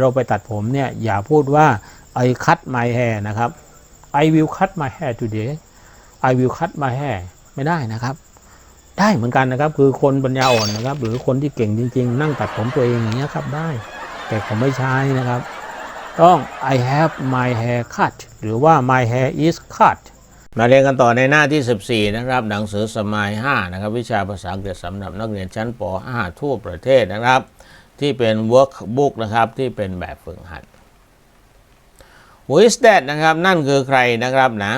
เราไปตัดผมเนี่ยอย่าพูดว่า I cut my hair นะครับ I will cut my hair today I will cut my hair ไม่ได้นะครับ ได้เหมือนกันนะครับ คือคนปัญญาอ่อนนะครับ หรือคนที่เก่งจริง ๆ นั่งตัดผมตัวเองอย่างเงี้ยครับได้ แต่ผมไม่ใช้นะครับ ต้อง I have my hair cut หรือว่า my hair is cut มาเรียนกันต่อในหน้าที่ 14 นะครับ หนังสือสมัย5นะครับ วิชาภาษาอังกฤษสำหรับนักเรียนชั้นป .5 ทั่วประเทศนะครับ ที่เป็น workbook นะครับที่เป็นแบบฝึกหัด Who is that นะครับนั่นคือใครนะครับนะ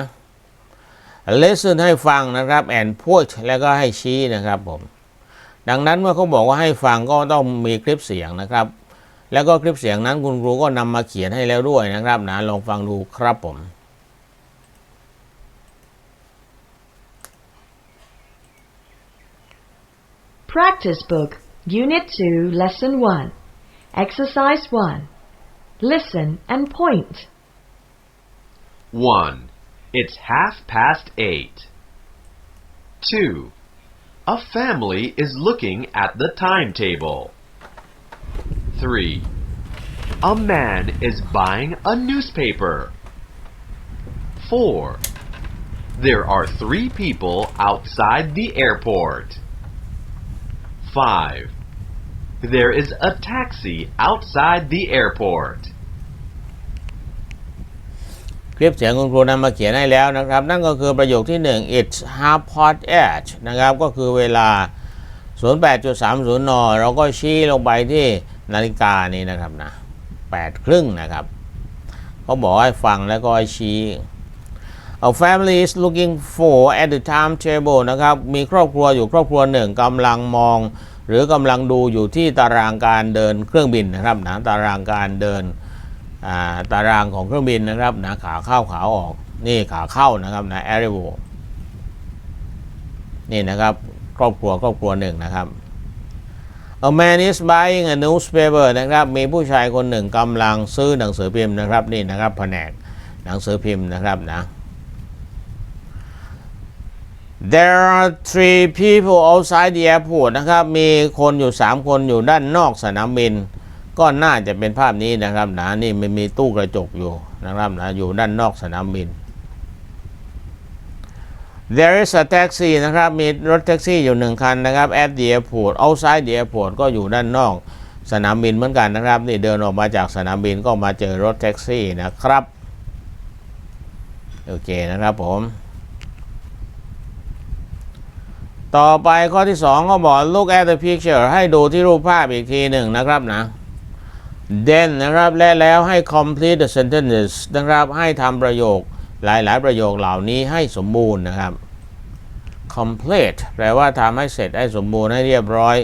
listen ให้ฟังนะครับ and point แล้วก็ให้ชี้นะครับผม ดังนั้นเมื่อเขาบอกว่าให้ฟังก็ต้องมีคลิปเสียงนะครับ แล้วก็คลิปเสียงนั้นคุณครูก็นำมาเขียนให้แล้วด้วยนะครับนะลองฟังดูครับผม Practice Book, Unit 2, Lesson 1. Exercise 1. Listen and point. 1. It's half past 8. 2. A family is looking at the timetable. 3. A man is buying a newspaper. 4. There are three people outside the airport. 5. There is a taxi outside the airport. คลิปเสียงคุณครูนำมาเขียนให้แล้วนะครับ นั่นก็คือประโยคที่ 1 it's half past eight นะครับ ก็คือเวลา 08.30 น เราก็ชี้ลงไปที่นาฬิกานี้นะครับนะ8ครึ่งนะครับเขาบอกให้ฟังแล้วก็ให้ชี้ A family is looking for at the timetable นะครับ มีครอบครัวอยู่ครอบครัวหนึ่งกำลังมอง หรือกำลังดูอยู่ที่ตารางการเดินเครื่องบินนะครับนะตารางการเดินาตารางของเครื่องบินนะครับนะขาเข้าขาออกนี่ขาเข้านะครับนะ arrival นี่นะครับครอบครัวครอบครัวหนึ่งนะครับ A man is buying a newspaper นะครับ มีผู้ชายคนหนึ่งกำลังซื้อหนังสือพิมพ์นะครับ นี่นะครับแผนกหนังสือพิมพ์นะครับนะ There are three people outside the airport นะครับ มีคนอยู่ 3 คนอยู่ด้านนอกสนามบิน ก็น่าจะเป็นภาพนี้นะครับนะนี่มันมีตู้กระจกอยู่นะครับนะอยู่ด้านนอกสนามบิน There is a taxi นะครับ มีรถแท็กซี่อยู่หนึ่งคันนะครับ at the airport outside the airport ก็อยู่ด้านนอกสนามบินเหมือนกันนะครับ นี่เดินออกมาจากสนามบินก็มาเจอรถแท็กซี่นะครับ โอเคนะครับผม ต่อไปข้อที่ 2 ก็บอก look at the picture ให้ดูที่รูปภาพอีกทีหนึ่งนะครับนะ then นะครับและแล้วให้ complete the sentences นะครับ ให้ทำประโยคหลาย ๆ ประโยคเหล่านี้ให้สมบูรณ์นะครับ complete แปลว่าทำให้เสร็จให้สมบูรณ์ให้เรียบร้อย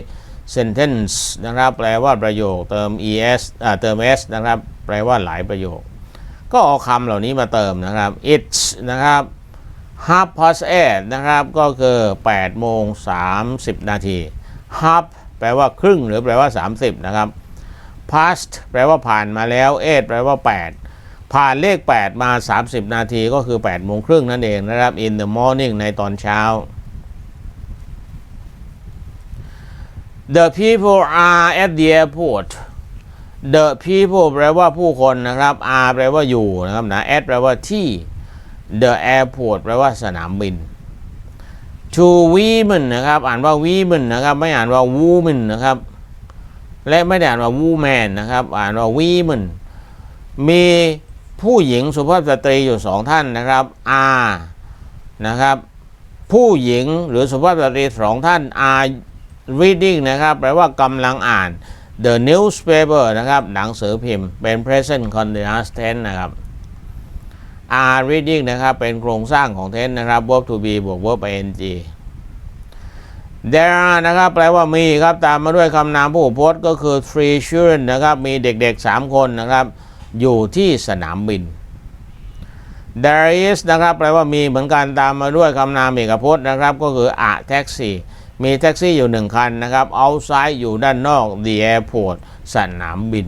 sentence นะครับ แปลว่าประโยคเติม es เติม s นะครับ แปลว่าหลายประโยค ก็เอาคำเหล่านี้มาเติมนะครับ it นะครับ half past eight นะครับ ก็คือ8โมง30 นาที half แปลว่าครึ่งหรือแปลว่า 30 นะครับ past แปลว่าผ่านมาแล้ว eight แปลว่า 8 ผ่านเลข 8 มา 30 นาทีก็คือ8โมงครึ่งนั่นเองนะครับ in the morning ในตอนเช้า the people are at the airport the people แปลว่าผู้คนนะครับ are แปลว่าอยู่นะครับนะ at แปลว่าที่ the airport แปลว่าสนามบิน To women นะครับ อ่านว่า women นะครับ ไม่อ่านว่า woman นะครับ และไม่ได้อ่านว่า woman นะครับ อ่านว่า women มีผู้หญิงสุภาพสตรีอยู่สองท่านนะครับ are นะครับ ผู้หญิงหรือสุภาพสตรีสองท่าน are reading นะครับแปลว่ากำลังอ่าน the newspaper นะครับ หนังสือพิมพ์เป็น present continuous tense นะครับ are reading นะครับ เป็นโครงสร้างของ tense นะครับ verb to be บวก verb ing there are นะครับ แปลว่ามีครับ ตามมาด้วยคำนามผู้พจน์ก็คือ three children นะครับ มีเด็กๆ 3 คนนะครับ อยู่ที่สนามบิน there is นะครับ แปลว่ามีเหมือนกันตามมาด้วยคำนามเอกพจน์นะครับ ก็คือ a taxi มีแท็กซี่อยู่หนึ่งคันนะครับ outside อยู่ด้านนอก the airport สนามบิน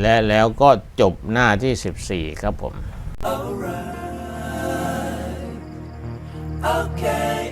และแล้วก็จบหน้าที่ 14 ครับผม Okay.